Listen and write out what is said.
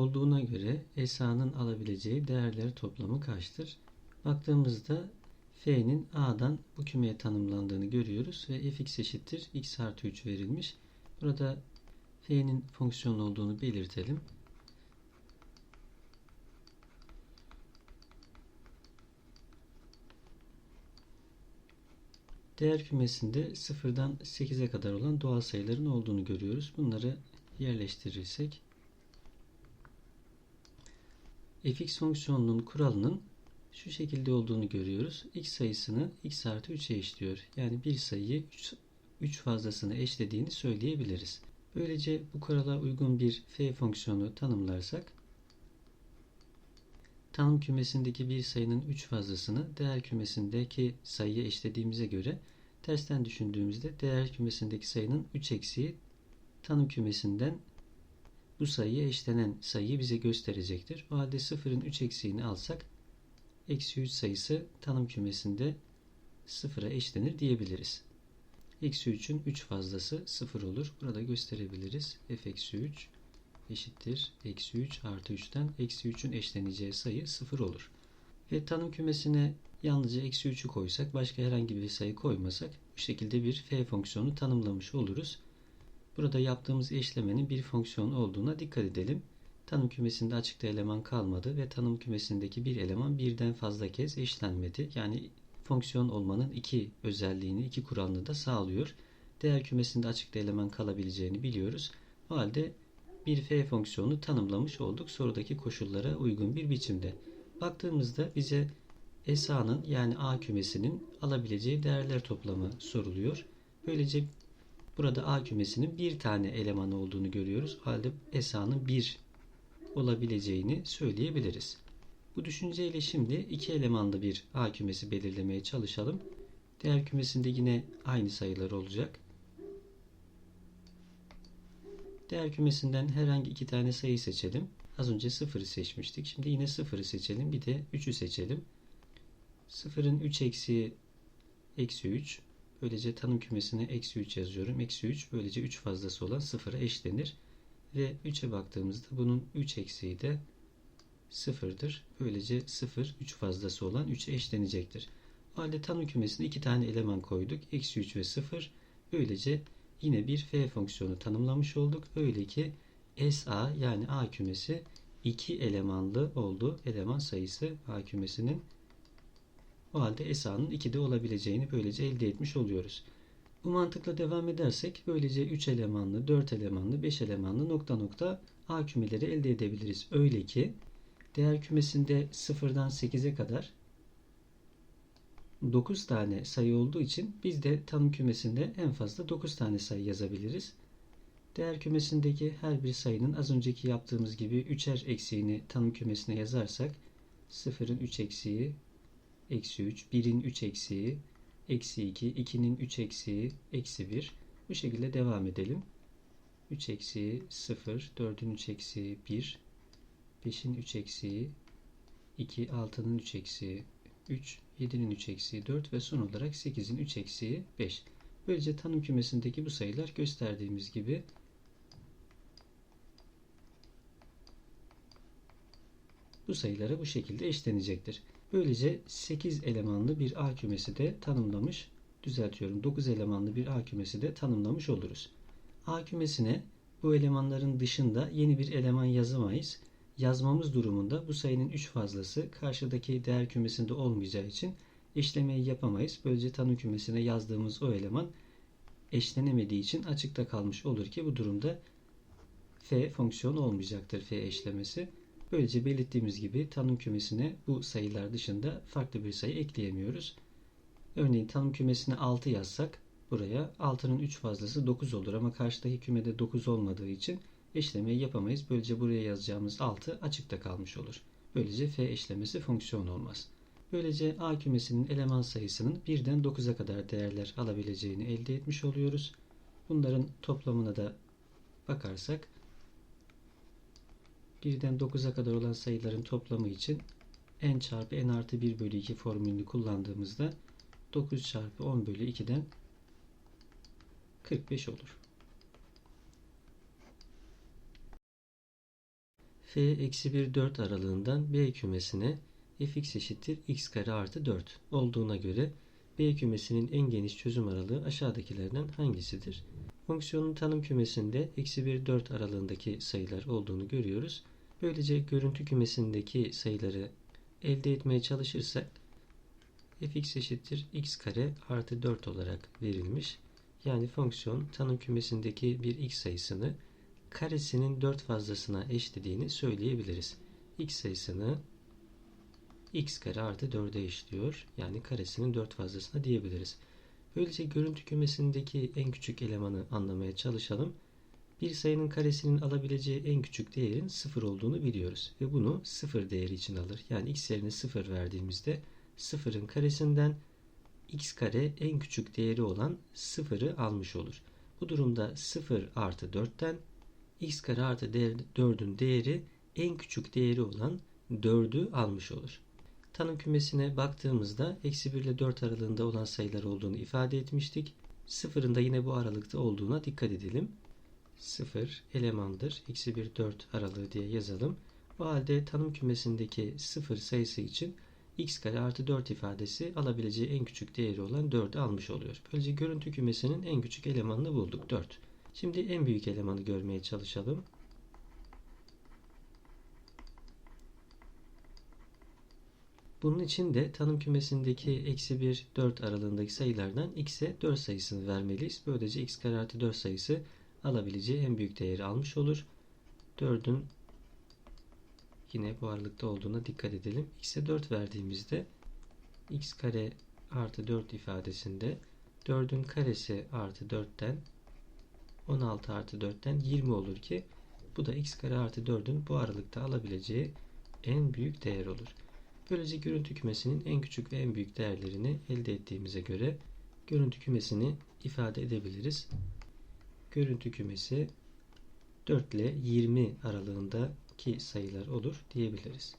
olduğuna göre ESA'nın alabileceği değerler toplamı kaçtır? Baktığımızda F'nin A'dan bu kümeye tanımlandığını görüyoruz ve fx eşittir x artı 3 verilmiş. Burada F'nin fonksiyon olduğunu belirtelim. Değer kümesinde sıfırdan 8'e kadar olan doğal sayıların olduğunu görüyoruz. Bunları yerleştirirsek fx fonksiyonunun kuralının şu şekilde olduğunu görüyoruz. x sayısını x artı 3'e eşliyor. Yani bir sayıyı 3 fazlasını eşlediğini söyleyebiliriz. Böylece bu kurala uygun bir f fonksiyonu tanımlarsak tanım kümesindeki bir sayının 3 fazlasını değer kümesindeki sayıya eşlediğimize göre tersten düşündüğümüzde değer kümesindeki sayının 3 eksiği tanım kümesinden bu sayıya eşlenen sayıyı bize gösterecektir. O halde 0'ın 3 eksiğini alsak eksi 3 sayısı tanım kümesinde 0'a eşlenir diyebiliriz. Eksi 3'ün 3 fazlası 0 olur. Burada gösterebiliriz. f eksi 3 eşittir. Eksi 3 artı 3'ten eksi 3'ün eşleneceği sayı 0 olur. Ve tanım kümesine yalnızca eksi 3'ü koysak başka herhangi bir sayı koymasak bu şekilde bir f fonksiyonu tanımlamış oluruz. Burada yaptığımız eşlemenin bir fonksiyon olduğuna dikkat edelim. Tanım kümesinde açıkta eleman kalmadı ve tanım kümesindeki bir eleman birden fazla kez eşlenmedi. Yani fonksiyon olmanın iki özelliğini, iki kuralını da sağlıyor. Değer kümesinde açıkta eleman kalabileceğini biliyoruz. O halde bir f fonksiyonu tanımlamış olduk sorudaki koşullara uygun bir biçimde. Baktığımızda bize SA'nın yani A kümesinin alabileceği değerler toplamı soruluyor. Böylece burada A kümesinin bir tane elemanı olduğunu görüyoruz. O halde SA'nın bir olabileceğini söyleyebiliriz. Bu düşünceyle şimdi iki elemanlı bir A kümesi belirlemeye çalışalım. Değer kümesinde yine aynı sayılar olacak. Değer kümesinden herhangi iki tane sayı seçelim. Az önce 0'ı seçmiştik. Şimdi yine 0'ı seçelim. Bir de 3'ü seçelim. 0'ın 3 eksiği eksi 3. Böylece tanım kümesine eksi 3 yazıyorum. Eksi 3 böylece 3 fazlası olan 0'a eşlenir. Ve 3'e baktığımızda bunun 3 eksiği de 0'dır. Böylece 0 3 fazlası olan 3'e eşlenecektir. O halde tanım kümesine 2 tane eleman koyduk. Eksi 3 ve 0. Böylece yine bir f fonksiyonu tanımlamış olduk. Öyle ki SA yani A kümesi 2 elemanlı oldu. Eleman sayısı A kümesinin. O halde SA'nın 2'de olabileceğini böylece elde etmiş oluyoruz. Bu mantıkla devam edersek böylece 3 elemanlı, 4 elemanlı, 5 elemanlı nokta nokta A kümeleri elde edebiliriz. Öyle ki değer kümesinde 0'dan 8'e kadar 9 tane sayı olduğu için biz de tanım kümesinde en fazla 9 tane sayı yazabiliriz. Değer kümesindeki her bir sayının az önceki yaptığımız gibi 3'er eksiğini tanım kümesine yazarsak 0'ın 3 eksiği eksi 3, 1'in 3 eksiği eksi 2, 2'nin 3 eksiği eksi 1. Bu şekilde devam edelim. 3 eksiği 0, 4'ün 3 eksiği 1, 5'in 3 eksiği 2, 6'nın 3 eksiği 3, 7'nin 3 eksiği 4 ve son olarak 8'in 3 eksiği 5. Böylece tanım kümesindeki bu sayılar gösterdiğimiz gibi bu sayılara bu şekilde eşlenecektir. Böylece 8 elemanlı bir A kümesi de tanımlamış, düzeltiyorum 9 elemanlı bir A kümesi de tanımlamış oluruz. A kümesine bu elemanların dışında yeni bir eleman yazamayız. Yazmamız durumunda bu sayının 3 fazlası karşıdaki değer kümesinde olmayacağı için eşlemeyi yapamayız. Böylece tanım kümesine yazdığımız o eleman eşlenemediği için açıkta kalmış olur ki bu durumda f fonksiyon olmayacaktır f eşlemesi. Böylece belirttiğimiz gibi tanım kümesine bu sayılar dışında farklı bir sayı ekleyemiyoruz. Örneğin tanım kümesine 6 yazsak buraya 6'nın 3 fazlası 9 olur ama karşıdaki kümede 9 olmadığı için eşlemeyi yapamayız. Böylece buraya yazacağımız 6 açıkta kalmış olur. Böylece f eşlemesi fonksiyon olmaz. Böylece A kümesinin eleman sayısının 1'den 9'a kadar değerler alabileceğini elde etmiş oluyoruz. Bunların toplamına da bakarsak 1'den 9'a kadar olan sayıların toplamı için n çarpı n artı 1 bölü 2 formülünü kullandığımızda 9 çarpı 10 bölü 2'den 45 olur. f eksi 1 4 aralığından b kümesine fx eşittir x kare artı 4 olduğuna göre b kümesinin en geniş çözüm aralığı aşağıdakilerden hangisidir? Fonksiyonun tanım kümesinde eksi 1 4 aralığındaki sayılar olduğunu görüyoruz. Böylece görüntü kümesindeki sayıları elde etmeye çalışırsak fx eşittir x kare artı 4 olarak verilmiş. Yani fonksiyon tanım kümesindeki bir x sayısını karesinin 4 fazlasına eşlediğini söyleyebiliriz. x sayısını x kare artı 4'e eşliyor. Yani karesinin 4 fazlasına diyebiliriz. Böylece görüntü kümesindeki en küçük elemanı anlamaya çalışalım. Bir sayının karesinin alabileceği en küçük değerin 0 olduğunu biliyoruz. Ve bunu 0 değeri için alır. Yani x yerine 0 verdiğimizde 0'ın karesinden x kare en küçük değeri olan 0'ı almış olur. Bu durumda 0 artı 4'ten x kare artı 4'ün değeri en küçük değeri olan 4'ü almış olur. Tanım kümesine baktığımızda eksi 1 ile 4 aralığında olan sayılar olduğunu ifade etmiştik. Sıfırın da yine bu aralıkta olduğuna dikkat edelim. 0 elemandır. Eksi 1 4 aralığı diye yazalım. Bu halde tanım kümesindeki 0 sayısı için x kare artı 4 ifadesi alabileceği en küçük değeri olan 4'ü almış oluyor. Böylece görüntü kümesinin en küçük elemanını bulduk 4. Şimdi en büyük elemanı görmeye çalışalım. Bunun için de tanım kümesindeki eksi 1, 4 aralığındaki sayılardan x'e 4 sayısını vermeliyiz. Böylece x kare artı 4 sayısı alabileceği en büyük değeri almış olur. 4'ün yine bu aralıkta olduğuna dikkat edelim. x'e 4 verdiğimizde x kare artı 4 ifadesinde 4'ün karesi artı 4'ten 16 artı 4'ten 20 olur ki bu da x kare artı 4'ün bu aralıkta alabileceği en büyük değer olur. Böylece görüntü kümesinin en küçük ve en büyük değerlerini elde ettiğimize göre görüntü kümesini ifade edebiliriz. Görüntü kümesi 4 ile 20 aralığındaki sayılar olur diyebiliriz.